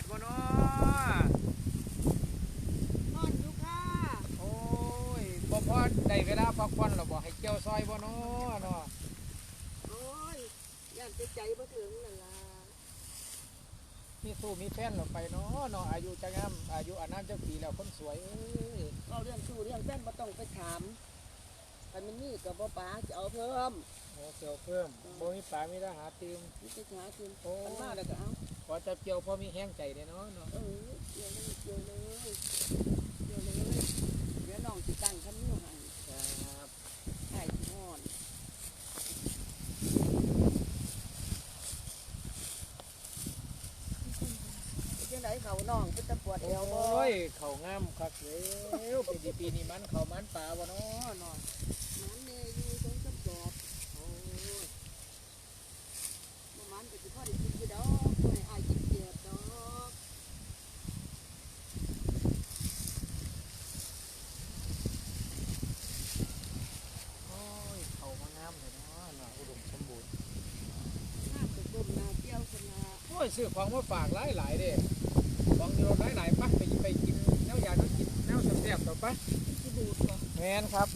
ดบ่เนาะนอนอยู่ค่ะโอ้ยบ่พอได้เวลาพักผ่อนแล้วบ่ให้เกี่ยวซอยบ่เนาะเนาะโอ้ยย่านใจใจบ่ถึงนั่นล่ะมีสู้มีแฟนแล้วไปเนาะเนาะอายุจังงามอายุอานามจักปีแล้วคนสวยเอ้ยเอาเรื่องสู้เรื่องแฟนบ่ต้องไปถามคันมันมีก็บ่ป๋าจะเอาเพิ่มโอ้เกี่ยวเพิ่มบ่มีปลามีทหารตีมนี่จะหากินโอ้มันมาแล้วก็เอาข อจับเกี่ยวพอมีแห้งใจเด้เนาะเนาะเออเกี่ยวเลยเกี่ยวเลยเกี่ยวเลยเดี๋ยวน้องสิตั้งคำนิ้วให้ครับให้สิฮอนเป็นจังไดเขาน้องเป็นตะปวดเอวบ่โอ้ยเขางามคักแล้วปีนี้ปีนี้มันเขามันปลาบ่เนาะเนาะมันเนยอยู่สองสามดอกโอ้ยบ่มันก็สิพอได้กินอยู่ดอกบ่ให้อายกินเกียดดอก โอ้ยเขามางามเลยเนาะเนาะอุดมสมบูรณ์ น้ำก็ต้มน้ำเปรี้ยวขนาด โอ้ ยซื้อของมาฝากหลายหลายๆเด้ของอยู่หลายหลายๆปะไปไปกินแนวอยากก็กินแนวแซ่บๆต่อไปสิบูดบ่แมนครับ